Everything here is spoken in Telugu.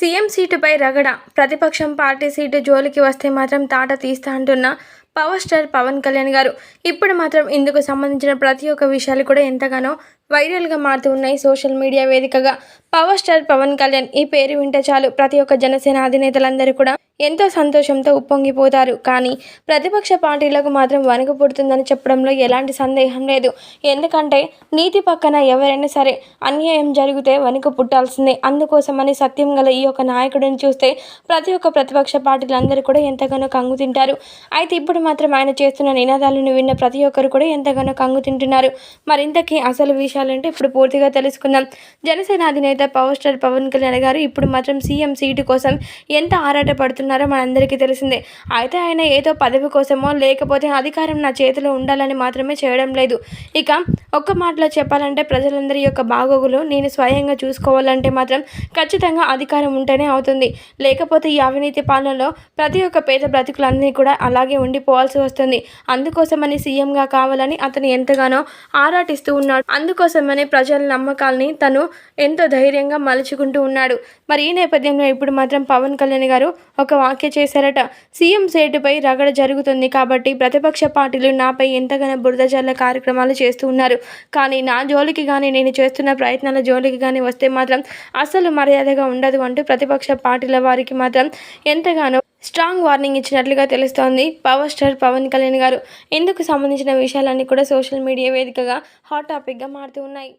సీఎం సీటుపై రగడ. ప్రతిపక్షం పార్టీ సీటు జోలికి వస్తే మాత్రం తాట తీస్తా అంటున్న పవర్ స్టార్ పవన్ కళ్యాణ్ గారు. ఇప్పుడు మాత్రం ఇందుకు సంబంధించిన ప్రతి ఒక్క విషయాలు కూడా ఎంతగానో వైరల్గా మారుతూ ఉన్నాయి సోషల్ మీడియా వేదికగా. పవర్ స్టార్ పవన్ కళ్యాణ్ ఈ పేరు వింటే చాలు. ప్రతి ఒక్క జనసేన అధినేతలందరూ కూడా ఎంతో సంతోషంతో ఉప్పొంగిపోతారు. కానీ ప్రతిపక్ష పార్టీలకు మాత్రం వణుకు పుడుతుందని చెప్పడంలో ఎలాంటి సందేహం లేదు. ఎందుకంటే నీతి పక్కన ఎవరైనా సరే అన్యాయం జరిగితే వణుకు పుట్టాల్సిందే. అందుకోసమని సత్యం గల ఈ యొక్క నాయకుడిని చూస్తే ప్రతి ఒక్క ప్రతిపక్ష పార్టీలందరూ కూడా ఎంతగానో కంగు తింటారు. అయితే ఇప్పుడు మాత్రం ఆయన చేస్తున్న నినాదాలను విన్న ప్రతి ఒక్కరు కూడా ఎంతగానో కంగు తింటున్నారు. మరింతకీ అసలు విషయాలంటే ఇప్పుడు పూర్తిగా తెలుసుకుందాం. జనసేన అధినేత పవర్ స్టార్ పవన్ కళ్యాణ్ గారు ఇప్పుడు మాత్రం సీఎం సీటు కోసం ఎంత ఆరాటపడుతున్నారు మనందరికీ తెలిసిందే. అయితే ఆయన ఏదో పదవి కోసమో లేకపోతే అధికారం నా చేతిలో ఉండాలని మాత్రమే చేయడం లేదు. ఇక ఒక్క మాటలో చెప్పాలంటే ప్రజలందరి యొక్క బాగోగులు నేను స్వయంగా చూసుకోవాలంటే మాత్రం ఖచ్చితంగా అధికారం ఉంటేనే అవుతుంది. లేకపోతే ఈ అవినీతి పాలనలో ప్రతి ఒక్క పేద బ్రతుకులన్నీ కూడా అలాగే ఉండిపోవాల్సి వస్తుంది. అందుకోసమని సీఎంగా కావాలని అతను ఎంతగానో ఆరాటిస్తూ ఉన్నాడు. అందుకోసమని ప్రజల నమ్మకాల్ని తను ఎంతో ధైర్యంగా మలుచుకుంటూ ఉన్నాడు. మరి ఈ నేపథ్యంలో ఇప్పుడు మాత్రం పవన్ కళ్యాణ్ గారు ఒక వ్యాఖ్య చేశారట. సీఎం సేటుపై రగడ జరుగుతుంది కాబట్టి ప్రతిపక్ష పార్టీలు నాపై ఎంతగానో బురద జల్ల కార్యక్రమాలు చేస్తూ ఉన్నారు. కానీ నా జోలికి కానీ నేను చేస్తున్న ప్రయత్నాల జోలికి కానీ వస్తే మాత్రం అసలు మర్యాదగా ఉండదు అంటూ ప్రతిపక్ష పార్టీల వారికి మాత్రం ఎంతగానో స్ట్రాంగ్ వార్నింగ్ ఇచ్చినట్లుగా తెలుస్తోంది పవర్ స్టార్ పవన్ కళ్యాణ్ గారు. ఇందుకు సంబంధించిన విషయాలన్నీ కూడా సోషల్ మీడియా వేదికగా హాట్ టాపిక్గా మారుతూ ఉన్నాయి.